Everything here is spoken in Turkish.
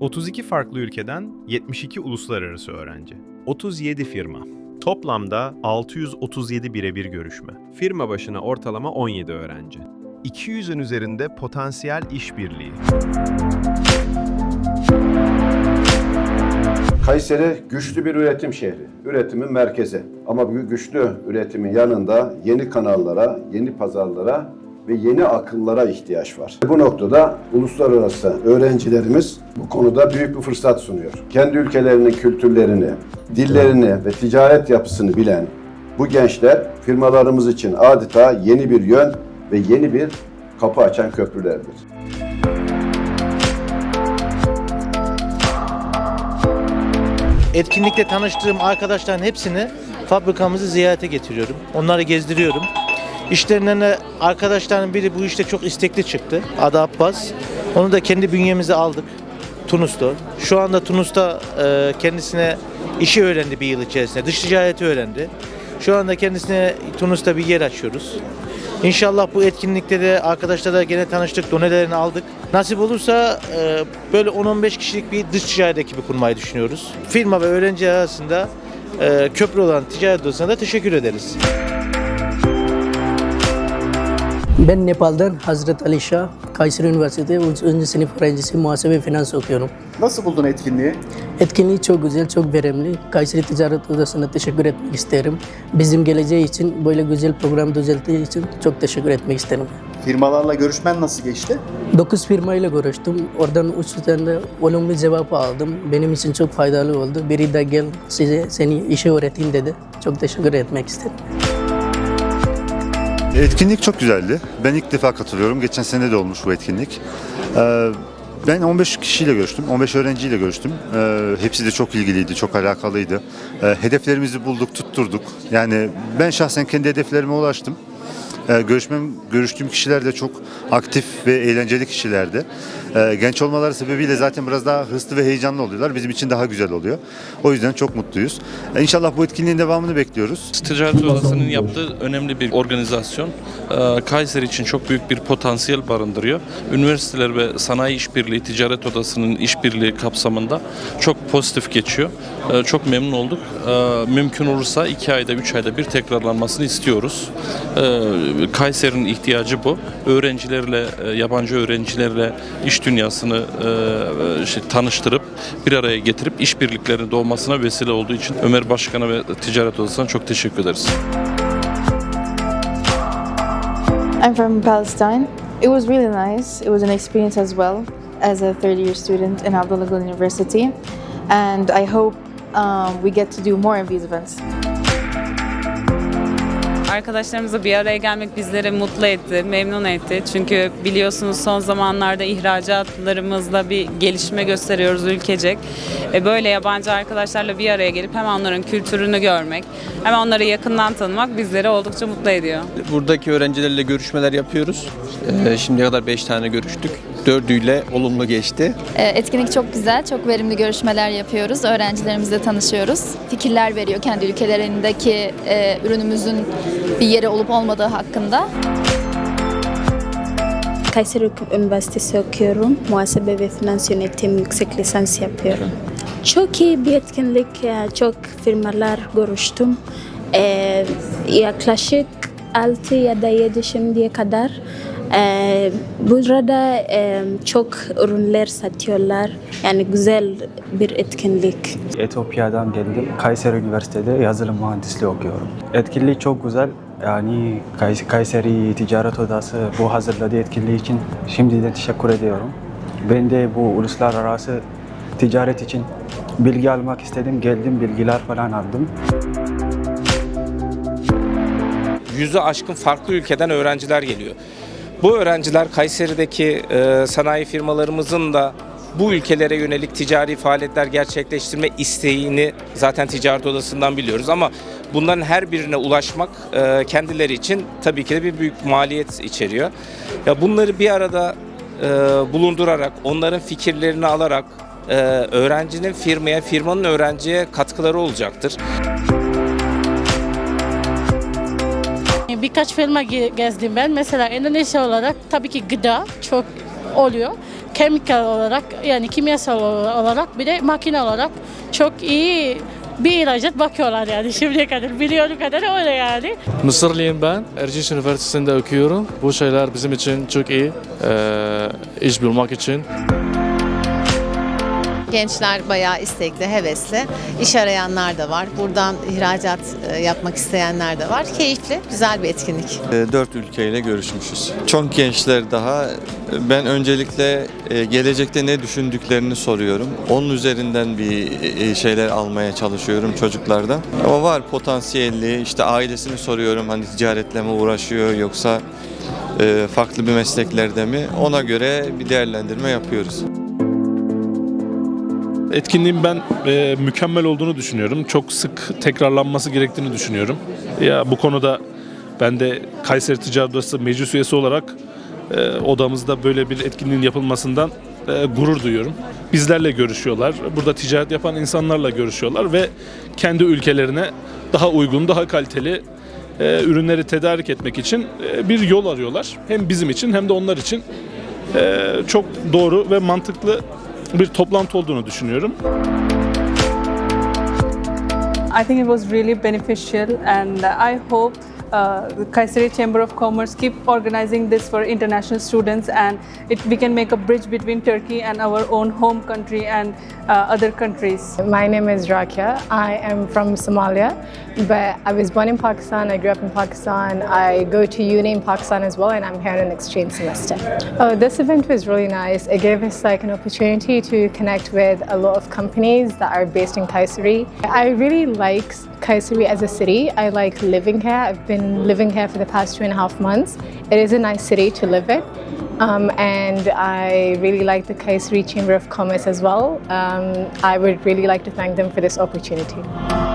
32 farklı ülkeden 72 uluslararası öğrenci. 37 firma. Toplamda 637 birebir görüşme. Firma başına ortalama 17 öğrenci. 200'ün üzerinde potansiyel işbirliği. Kayseri güçlü bir üretim şehri, üretimin merkezi. Ama güçlü üretimin yanında yeni kanallara, yeni pazarlara ve yeni akıllara ihtiyaç var. Bu noktada uluslararası öğrencilerimiz bu konuda büyük bir fırsat sunuyor. Kendi ülkelerinin kültürlerini, dillerini ve ticaret yapısını bilen bu gençler firmalarımız için adeta yeni bir yön ve yeni bir kapı açan köprülerdir. Etkinlikte tanıştığım arkadaşların hepsini fabrikamızı ziyarete getiriyorum. Onları gezdiriyorum. İşlerinden de arkadaşların biri bu işte çok istekli çıktı. Adı Abbas. Onu da kendi bünyemize aldık. Tunus'ta. Şu anda Tunus'ta e, kendisine işi öğrendi bir yıl içerisinde. Dış ticareti öğrendi. Şu anda kendisine Tunus'ta bir yer açıyoruz. İnşallah bu etkinlikte de arkadaşlarla gene tanıştık, donelerini aldık. Nasip olursa e, böyle 10-15 kişilik bir dış ticaret ekibi kurmayı düşünüyoruz. Firma ve öğrenci arasında e, köprü olan ticaret odasına da teşekkür ederiz. Ben Nepal'dan Hazret Ali Shah, Kayseri Üniversitesi 3. sınıf öğrencisi muhasebe finans okuyorum. Nasıl buldun etkinliği? Etkinliği çok güzel, çok verimli. Kayseri Ticaret Odası'na teşekkür etmek isterim. Bizim geleceği için, böyle güzel program düzelttiği için çok teşekkür etmek isterim. Firmalarla görüşmen nasıl geçti? 9 firmayla görüştüm. Oradan 3 tane de olumlu cevap aldım. Benim için çok faydalı oldu. Biri de gel size seni işe öğreteyim dedi. Çok teşekkür etmek istedim. Etkinlik çok güzeldi. Ben ilk defa katılıyorum. Geçen sene de olmuş bu etkinlik. Ee, Ben 15 kişiyle görüştüm, 15 öğrenciyle görüştüm. Ee, Hepsi de çok ilgiliydi, çok alakalıydı. Ee, Hedeflerimizi bulduk, tutturduk. Yani ben şahsen kendi hedeflerime ulaştım. Ee, Görüşmem, görüştüğüm kişiler de çok aktif ve eğlenceli kişilerdi. Ee, Genç olmaları sebebiyle zaten biraz daha hırslı ve heyecanlı oluyorlar. Bizim için daha güzel oluyor. O yüzden çok mutluyuz. Ee, İnşallah bu etkinliğin devamını bekliyoruz. Ticaret Odası'nın yaptığı önemli bir organizasyon. Ee, Kayseri için çok büyük bir potansiyel barındırıyor. Üniversiteler ve Sanayi İşbirliği Ticaret Odası'nın işbirliği kapsamında çok pozitif geçiyor. Çok memnun olduk. Mümkün olursa iki ayda, üç ayda bir tekrarlanmasını istiyoruz. Kayseri'nin ihtiyacı bu. Öğrencilerle, e, yabancı öğrencilerle iş dünyasını e, şey, tanıştırıp bir araya getirip işbirliklerinin doğmasına vesile olduğu için Ömer Başkan'a ve Ticaret Odası'na çok teşekkür ederiz. I'm from Palestine. It was really nice. It was an experience as well as a third year student in Abdullah University. And I hope um, we get to do more of these events. Arkadaşlarımızla bir araya gelmek bizleri mutlu etti, memnun etti. Çünkü biliyorsunuz son zamanlarda ihracatlarımızda bir gelişme gösteriyoruz ülkecek. Ve böyle yabancı arkadaşlarla bir araya gelip hem onların kültürünü görmek, hem onları yakından tanımak bizleri oldukça mutlu ediyor. Buradaki öğrencilerle görüşmeler yapıyoruz. Ee, şimdiye kadar 5 tane görüştük. Dördüyle olumlu geçti. Ee, Etkinlik çok güzel, çok verimli görüşmeler yapıyoruz. Öğrencilerimizle tanışıyoruz. Fikirler veriyor kendi ülkelerindeki e, ürünümüzün bir yeri olup olmadığı hakkında. Kayseri Üniversitesi okuyorum. Muhasebe ve finans yönetimi yüksek lisans yapıyorum. Çok iyi bir etkinlik. Çok firmalar görüştüm. Ee, yaklaşık 6 ya da 7 şimdiye kadar. Ee, burada e, çok ürünler satıyorlar. Yani güzel bir etkinlik. Etiyopya'dan geldim. Kayseri Üniversitesi'de yazılım mühendisliği okuyorum. Etkinlik çok güzel. Yani Kays- Kayseri Ticaret Odası bu hazırladığı etkinliği için şimdiden teşekkür ediyorum. Ben de bu uluslararası ticaret için bilgi almak istedim. Geldim bilgiler falan aldım. yüzü aşkın farklı ülkeden öğrenciler geliyor. Bu öğrenciler Kayseri'deki e, sanayi firmalarımızın da bu ülkelere yönelik ticari faaliyetler gerçekleştirme isteğini zaten ticaret odasından biliyoruz ama bunların her birine ulaşmak e, kendileri için tabii ki de bir büyük maliyet içeriyor. Ya bunları bir arada e, bulundurarak, onların fikirlerini alarak e, öğrencinin firmaya, firmanın öğrenciye katkıları olacaktır. Birkaç firma ge- gezdim ben. Mesela Endonezya olarak tabii ki gıda çok oluyor. chemical olarak yani kimyasal olarak bir de makine olarak çok iyi bir ihracat bakıyorlar yani şimdiye kadar biliyorum kadar öyle yani. Mısırlıyım ben. Erciyes Üniversitesi'nde okuyorum. Bu şeyler bizim için çok iyi. Ee, iş bulmak için. Gençler bayağı istekli, hevesli. İş arayanlar da var. Buradan ihracat e, yapmak isteyenler de var. Keyifli, güzel bir etkinlik. Dört ülkeyle görüşmüşüz. Çok gençler daha. Ben öncelikle e, gelecekte ne düşündüklerini soruyorum. Onun üzerinden bir e, şeyler almaya çalışıyorum çocuklardan. Ama var potansiyelli. İşte ailesini soruyorum hani ticaretle mi uğraşıyor yoksa e, farklı bir mesleklerde mi? Ona göre bir değerlendirme yapıyoruz. Etkinliğin ben e, mükemmel olduğunu düşünüyorum. Çok sık tekrarlanması gerektiğini düşünüyorum. Ya bu konuda ben de Kayseri Ticaret Odası meclis üyesi olarak e, odamızda böyle bir etkinliğin yapılmasından e, gurur duyuyorum. Bizlerle görüşüyorlar. Burada ticaret yapan insanlarla görüşüyorlar ve kendi ülkelerine daha uygun, daha kaliteli e, ürünleri tedarik etmek için e, bir yol arıyorlar. Hem bizim için hem de onlar için e, çok doğru ve mantıklı bir toplantı olduğunu düşünüyorum. I think it was really beneficial, and I hope uh, the Kayseri Chamber of Commerce keep organizing this for international students, and it, we can make a bridge between Turkey and our own home country and uh, other countries. My name is Rakia. I am from Somalia, but I was born in Pakistan. I grew up in Pakistan. I go to uni in Pakistan as well, and I'm here on an exchange semester. Oh, this event was really nice. It gave us like an opportunity to connect with a lot of companies that are based in Kayseri. I really like Kayseri as a city. I like living here. I've been living here for the past two and a half months. It is a nice city to live in. Um, and I really like the Kayseri Chamber of Commerce as well. Um, I would really like to thank them for this opportunity.